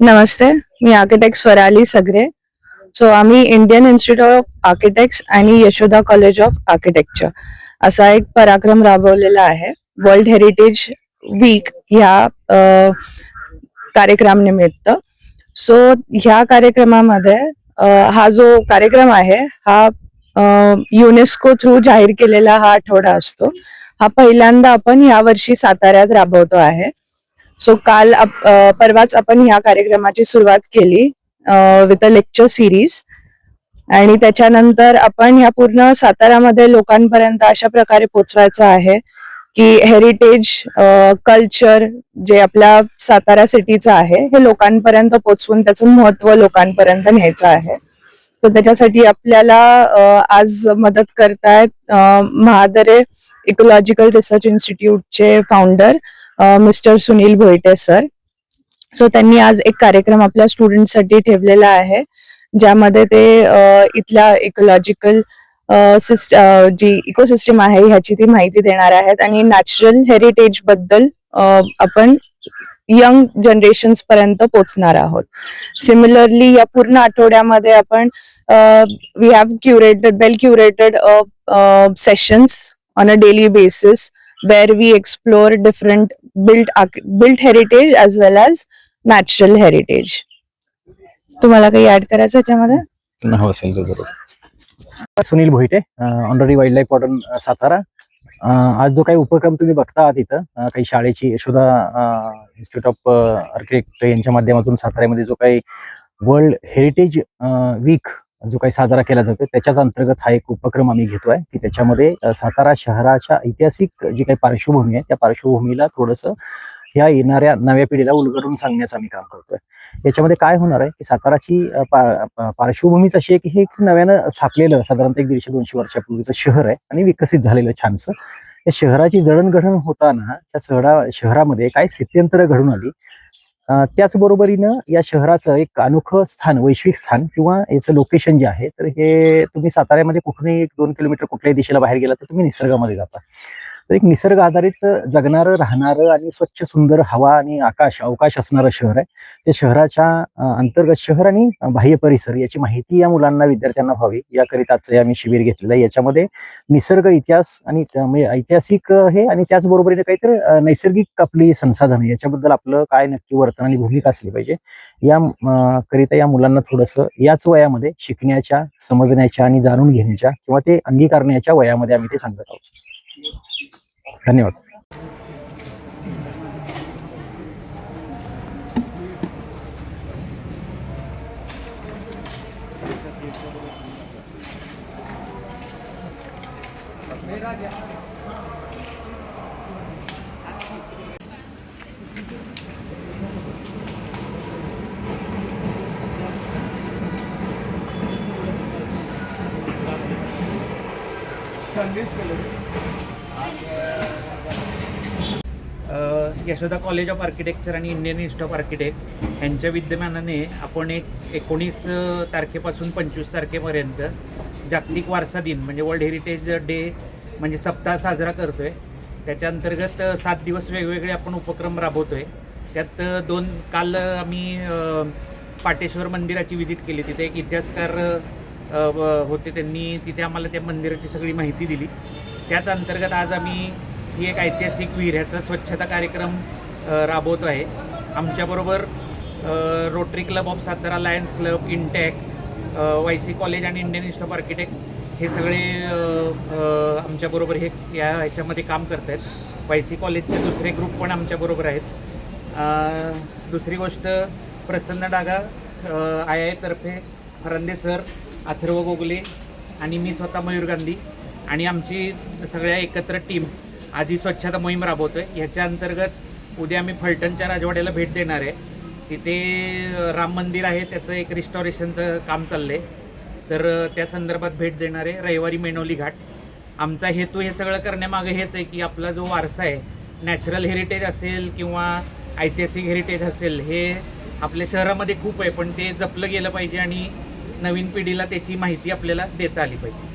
नमस्ते मी architect Swarali सगरे. So आम्ही Indian institute of architects आणि यशोदा कॉलेज ऑफ आर्किटेक्चर असा एक पराक्रम राबवलेला आहे. वर्ल्ड हेरिटेज वीक ह्या कार्यक्रमानिमित्त. सो ह्या कार्यक्रमामध्ये हा जो कार्यक्रम आहे हा युनेस्को थ्रू जाहीर केलेला हा आठवडा असतो. हा पहिल्यांदा आपण यावर्षी साताऱ्यात राबवतो आहे. सो काल परवाच आपण ह्या कार्यक्रमाची सुरुवात केली विथ अ लेक्चर सिरीज आणि त्याच्यानंतर आपण ह्या पूर्ण सातारामध्ये लोकांपर्यंत अशा प्रकारे पोचवायचं आहे की हेरिटेज कल्चर जे आपल्या सातारा सिटीचं आहे हे लोकांपर्यंत पोचवून त्याचं महत्त्व लोकांपर्यंत न्यायचं आहे. तर त्याच्यासाठी आपल्याला आज मदत करतायत Mahadare ecological research इन्स्टिट्यूटचे founder mister Sunil Bhoite sir. So त्यांनी आज एक कार्यक्रम आपल्या स्टुडंटसाठी ठेवलेला आहे ज्यामध्ये ते इथल्या इकोलॉजिकल जी इकोसिस्टम आहे ह्याची ती माहिती देणार आहेत आणि नॅचरल हेरिटेजबद्दल आपण यंग जनरेशन्स पर्यंत पोहोचणार आहोत. सिमिलरली या पूर्ण आठवड्यामध्ये आपण we have curated well curated sessions on a daily basis where we explore different built built heritage as well as natural heritage. तुम्हाला काही ऍड करायचं याच्यामध्ये? हो असेल तर बरोबर. Sunil Bhoite honorary wildlife warden Satara. आज जो काही उपक्रम तुम्ही बघता आहात इथं काही शाळेची यशोदा इन्स्टिट्यूट ऑफ आर्किटेक्ट यांच्या माध्यमातून साताऱ्यामध्ये जो काही वर्ल्ड हेरिटेज वीक जो काही साजरा केला जातो त्याच्याच अंतर्गत हा एक उपक्रम आम्ही घेतोय की त्याच्यामध्ये सातारा शहराच्या ऐतिहासिक जी काही पार्श्वभूमी आहे त्या पार्श्वभूमीला थोडंसं ह्या येणाऱ्या नव्या पिढीला उलगडून सांगण्याचं आम्ही काम करतोय. याच्यामध्ये काय होणार आहे की साताराची पार्श्वभूमीच अशी आहे की हे एक नव्यानं स्थापलेलं साधारणतः एक दीडशे दोनशे वर्षापूर्वीचं शहर आहे आणि विकसित झालेलं छानसं. या शहराची जडणघडण होताना त्या शहरा शहरामध्ये काय स्थित्यंतर घडून आली त्याचबरोबरीनं या शहराचं एक अनोखं स्थान वैश्विक स्थान किंवा याचं लोकेशन जे आहे तर हे तुम्ही साताऱ्यामध्ये कुठूनही एक दोन किलोमीटर कुठल्याही दिशेला बाहेर गेला तर तुम्ही निसर्गामध्ये जाता. तर एक निसर्ग आधारित जगणारं राहणारं आणि स्वच्छ सुंदर हवा आणि आकाश अवकाश असणारं शहर आहे. त्या शहराच्या अंतर्गत शहर आणि बाह्य परिसर याची माहिती या मुलांना विद्यार्थ्यांना व्हावी. याकरिताच आम्ही शिबिर घेतलेलं आहे. याच्यामध्ये निसर्ग इतिहास आणि म्हणजे ऐतिहासिक हे आणि त्याचबरोबरीने काहीतरी नैसर्गिक आपली संसाधनं याच्याबद्दल आपलं काय नक्की वर्तन आणि भूमिका असली पाहिजे या करिता या मुलांना थोडंसं याच वयामध्ये शिकण्याच्या समजण्याच्या आणि जाणून घेण्याच्या किंवा ते अंगीकारण्याच्या वयामध्ये आम्ही ते सांगत आहोत. धन्यवाद. अ, यशोदा कॉलेज ऑफ आर्किटेक्चर आणि इंडियन इन्स्टिट्यूट ऑफ आर्किटेक्ट यांच्या विद्यमानाने आपण एक एकोणीस तारखेपासून पंचवीस तारखेपर्यंत जागतिक वारसा दिन म्हणजे वर्ल्ड हेरिटेज डे म्हणजे सप्ताह साजरा करतो आहे त्याच्या अंतर्गत सात दिवस वेगवेगळे आपण उपक्रम राबवतो आहे त्यात दोन काल आम्ही पाटेश्वर मंदिराची व्हिजिट केली. तिथे एक इतिहासकार व- होते. त्यांनी तिथे आम्हाला त्या मंदिराची सगळी माहिती दिली. त्याच अंतर्गत आज आम्ही ही एक ऐतिहासिक विहिऱ्याचा स्वच्छता कार्यक्रम राबवतो आहे. आमच्याबरोबर rotary club of Satara lions club INTACH Y C college आणि इंडियन इन्स्टिट्यूट ऑफ आर्किटेक्ट हे सगळे आमच्याबरोबर हे या ह्याच्यामध्ये काम करत आहेत वाय सी कॉलेजचे दुसरे ग्रुप पण आमच्याबरोबर आहेत. दुसरी गोष्ट प्रसन्न डागा आय आय तर्फे फरंदे सर अथर्व गोगले आणि मी स्वतः मयूर गांधी. आणि आमची सगळ्या एकत्र टीम आज ही स्वच्छता मोहीम राबवतोय. ह्याच्या अंतर्गत उद्या आम्ही फलटणच्या राजवाड्याला भेट देणार आहे. तिथे राम मंदिर आहे त्याचं एक रिस्टॉरेशनचं काम चाललं आहे तर त्या संदर्भात भेट देणार आहे रविवारी मेणोली घाट. आमचा हेतू हे सगळं करण्यामागे हेच आहे की आपला जो वारसा आहे नॅचरल हेरिटेज असेल किंवा ऐतिहासिक हेरिटेज असेल हे आपल्या शहरामध्ये खूप आहे. पण ते जपलं गेलं पाहिजे आणि नवीन पिढीला त्याची माहिती आपल्याला देता आली पाहिजे.